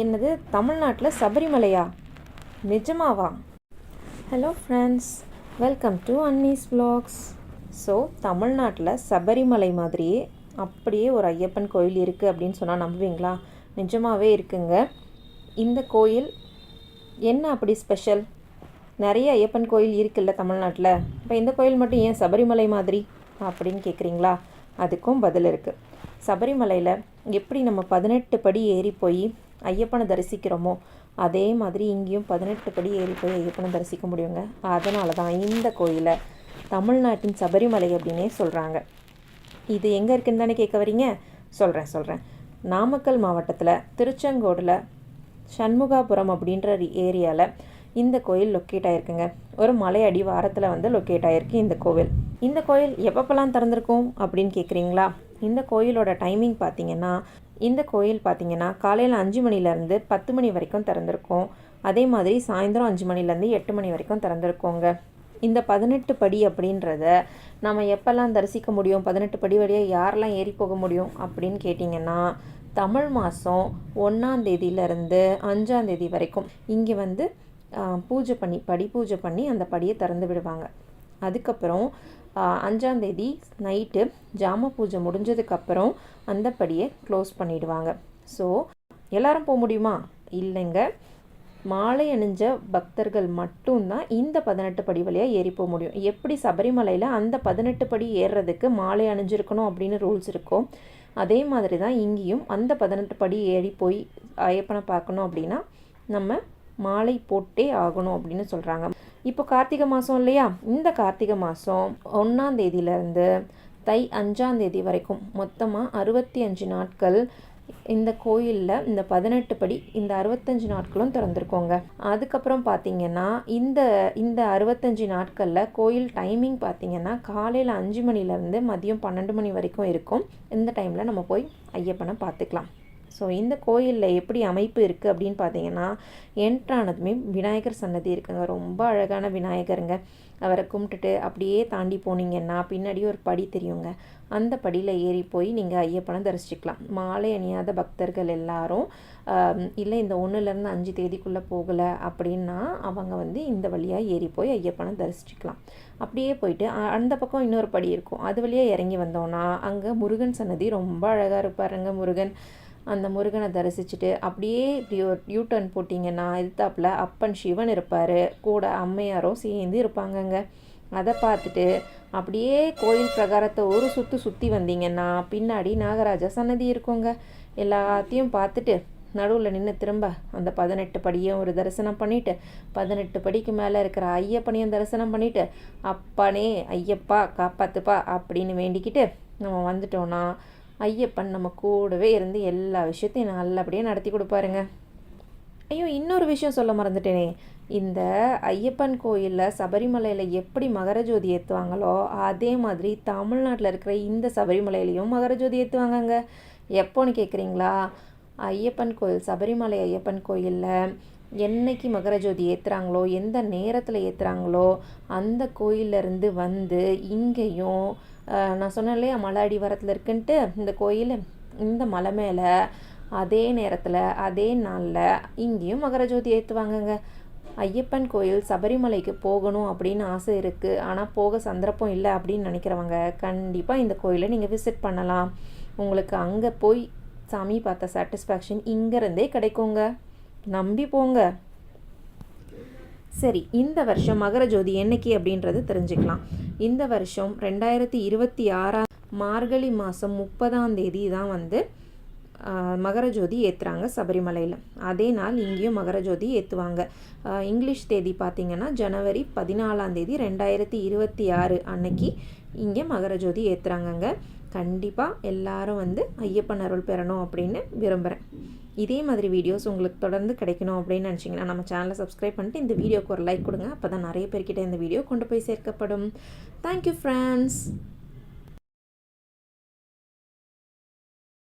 என்னது தமிழ்நாட்டில் சபரிமலையா? நிஜமாவா? Hello friends welcome to Annie's vlogs. So தமிழ்நாட்டில் சபரிமலை மாதிரியே அப்படியே ஒரு ஐயப்பன் கோயில் இருக்குது அப்படின்னு சொன்னால் நம்புவீங்களா? நிஜமாகவே இருக்குங்க. இந்த கோயில் என்ன அப்படி ஸ்பெஷல் நிறைய ஐயப்பன் கோயில் இருக்குல்ல தமிழ்நாட்டில். இப்போ இந்த கோயில் மட்டும் ஏன் சபரிமலை மாதிரி அப்படின்னு கேட்குறீங்களா அதுக்கும் பதில் இருக்குது சபரிமலையில் எப்படி நம்ம பதினெட்டு படி ஏறி போய் ஐயப்பனை தரிசிக்கிறோமோ? அதே மாதிரி இங்கேயும் பதினெட்டு படி ஏறி போய் ஐயப்பனை தரிசிக்க முடியுங்க. அதனால தான் இந்த கோயிலை தமிழ்நாட்டின் சபரிமலை அப்படின்னே சொல்கிறாங்க இது எங்கே இருக்குன்னு தானே கேட்க வரீங்க? சொல்கிறேன் சொல்கிறேன் நாமக்கல் மாவட்டத்தில் திருச்செங்கோடில் சண்முகாபுரம் அப்படின்ற ஏரியாவில் இந்த கோயில் லொக்கேட் ஆயிருக்குங்க. ஒரு மலை அடிவாரத்தில் வந்து லொக்கேட் ஆயிருக்கு இந்த கோவில். இந்த கோயில் எப்பப்பெல்லாம் திறந்திருக்கும் அப்படின்னு கேட்குறீங்களா இந்த கோயிலோட டைமிங் பார்த்தீங்கன்னா இந்த கோயில் பார்த்தீங்கன்னா காலையில் அஞ்சு மணிலேருந்து பத்து மணி வரைக்கும் திறந்திருக்கும். அதே மாதிரி சாயந்தரம் அஞ்சு மணிலேருந்து எட்டு மணி வரைக்கும் திறந்திருக்கோங்க. இந்த பதினெட்டு படி அப்படின்றத நம்ம எப்போல்லாம் தரிசிக்க முடியும்? பதினெட்டு படி வழியாக யாரெல்லாம் ஏறி போக முடியும்? அப்படின்னு கேட்டிங்கன்னா தமிழ் மாதம் ஒன்றாந்தேதியிலேருந்து அஞ்சாந்தேதி வரைக்கும் இங்கே வந்து பூஜை பண்ணி படி பூஜை பண்ணி அந்த படியை திறந்து விடுவாங்க. அதுக்கப்புறம் அஞ்சாந்தேதி நைட்டு ஜாம பூஜை முடிஞ்சதுக்கப்புறம் அந்த படியை க்ளோஸ் பண்ணிடுவாங்க. ஸோ எல்லாரும் போக முடியுமா? இல்லைங்க. மாலை அணிஞ்ச பக்தர்கள் மட்டும்தான் இந்த பதினெட்டு படி வழியாக ஏறி போக முடியும். எப்படி சபரிமலையில் அந்த பதினெட்டு படி ஏறுறதுக்கு மாலை அணிஞ்சிருக்கணும் அப்படின்னு ரூல்ஸ் இருக்கோ அதே மாதிரி தான் இங்கேயும் அந்த பதினெட்டு படி ஏறி போய் ஐயப்பனை பார்க்கணும் அப்படின்னா நம்ம மாலை போட்டே ஆகணும் அப்படின்னு சொல்கிறாங்க இப்போ கார்த்திகை மாதம் இல்லையா? இந்த கார்த்திகை மாதம் ஒன்றாம் தேதியிலேருந்து தை அஞ்சாம் தேதி வரைக்கும் மொத்தமாக அறுபத்தி அஞ்சு நாட்கள் இந்த கோயிலில் இந்த பதினெட்டு படி இந்த அறுபத்தஞ்சு நாட்களும் திறந்துருக்கோங்க. அதுக்கப்புறம் பார்த்தீங்கன்னா இந்த இந்த அறுபத்தஞ்சு நாட்களில் கோயில் டைமிங் பார்த்தீங்கன்னா காலையில் அஞ்சு மணிலேருந்து மதியம் பன்னெண்டு மணி வரைக்கும் இருக்கும். இந்த டைமில் நம்ம போய் ஐயப்பனை பார்த்துக்கலாம். ஸோ இந்த கோயிலில் எப்படி அமைப்பு இருக்குது அப்படின்னு பார்த்தீங்கன்னா என்ட்ரானதுமே விநாயகர் சன்னதி இருக்குங்க. ரொம்ப அழகான விநாயகருங்க. அவரை கும்பிட்டுட்டு அப்படியே தாண்டி போனீங்கன்னா பின்னாடி ஒரு படி தெரியுங்க. அந்த படியில் ஏறி போய் நீங்கள் ஐயப்பனை தரிசிக்கலாம் மாலை அணியாத பக்தர்கள் எல்லாரும் இல்லை இந்த ஒன்றுலேருந்து அஞ்சு தேதிக்குள்ளே போகலை அப்படின்னா அவங்க வந்து இந்த வழியாக ஏறி போய் ஐயப்பனை தரிசிக்கலாம் அப்படியே போயிட்டு அந்த பக்கம் இன்னொரு படி இருக்கும். அது வழியாக இறங்கி வந்தோன்னா அங்கே முருகன் சன்னதி ரொம்ப அழகாக இருப்பாருங்க முருகன். அந்த முருகனை தரிசிச்சுட்டு அப்படியே இப்படி ஒரு யூ டர்ன் போட்டிங்கன்னா எதிர்த்தாப்பில் அப்பன் சிவன் இருப்பார். கூட அம்மையாரும் சேர்ந்து இருப்பாங்கங்க. அதை பார்த்துட்டு அப்படியே கோயில் பிரகாரத்தை ஒரு சுற்று சுற்றி வந்தீங்கன்னா பின்னாடி நாகராஜா சன்னதி இருக்குங்க. எல்லாத்தையும் பார்த்துட்டு நடுவில் நின்று திரும்ப அந்த பதினெட்டு படியும் ஒரு தரிசனம் பண்ணிவிட்டு பதினெட்டு படிக்கு மேலே இருக்கிற ஐயப்பனையும் தரிசனம் பண்ணிவிட்டு அப்பனே ஐயப்பா காப்பாத்துப்பா அப்படின்னு வேண்டிக்கிட்டு நம்ம வந்துட்டோன்னா ஐயப்பன் நம்ம கூடவே இருந்து எல்லா விஷயத்தையும் நல்லபடியாக நடத்தி கொடுப்பாருங்க. ஐயோ இன்னொரு விஷயம் சொல்ல மறந்துட்டேனே. இந்த ஐயப்பன் கோயிலில் சபரிமலையில் எப்படி மகரஜோதி ஏற்றுவாங்களோ அதே மாதிரி தமிழ்நாட்டில் இருக்கிற இந்த சபரிமலையிலையும் மகரஜோதி ஏற்றுவாங்கங்க எப்போன்னு கேட்குறீங்களா ஐயப்பன் கோயில் சபரிமலை ஐயப்பன் கோயிலில் என்னைக்கு மகரஜோதி ஏற்றுறாங்களோ எந்த நேரத்தில் ஏற்றுறாங்களோ அந்த கோயிலிருந்து வந்து இங்கேயும் நான் சொன்னேன் இல்லையா மலை அடிவாரத்தில் இருக்குன்ட்டு இந்த கோயில் இந்த மலை மேலே அதே நேரத்தில் அதே நாளில் இங்கேயும் மகரஜோதி ஏற்றுவாங்கங்க ஐயப்பன் கோயில் சபரிமலைக்கு போகணும் அப்படின்னு ஆசை இருக்குது ஆனால் போக சந்தர்ப்பம் இல்லை அப்படின்னு நினைக்கிறவங்க கண்டிப்பாக இந்த கோயிலை நீங்கள் விசிட் பண்ணலாம். உங்களுக்கு அங்கே போய் சாமி பார்த்த சாட்டிஸ்ஃபேக்ஷன் இங்கேருந்தே கிடைக்குங்க. நம்பி போங்க. சரி இந்த வருஷம் மகர ஜோதி என்னைக்கு அப்படின்றது தெரிஞ்சுக்கலாம். இந்த வருஷம் ரெண்டாயிரத்தி இருபத்தி ஆறாம் மார்கழி மாதம் முப்பதாம் தேதி தான் வந்து மகர ஜோதி ஏற்றுறாங்க சபரிமலையில். அதே நாள் இங்கேயும் மகர ஜோதி ஏற்றுவாங்க இங்கிலீஷ் தேதி பார்த்தீங்கன்னா ஜனவரி பதினாலாம் தேதி ரெண்டாயிரத்தி இருபத்தி ஆறு அன்னைக்கு இங்கே மகர ஜோதி ஏற்றுறாங்கங்க கண்டிப்பாக எல்லாரும் வந்து ஐயப்பன் அருள் பெறணும் அப்படின்னு விரும்புகிறேன் இதே மாதிரி வீடியோஸ் உங்களுக்கு தொடர்ந்து கிடைக்கணும் அப்படின்னு நினச்சிங்கன்னா நம்ம சேனலை சப்ஸ்கிரைப் பண்ணிட்டு இந்த வீடியோக்கு ஒரு லைக் கொடுங்க. அப்போ தான் நிறைய பேர்கிட்ட இந்த வீடியோ கொண்டு போய் சேர்க்கப்படும். Thank you friends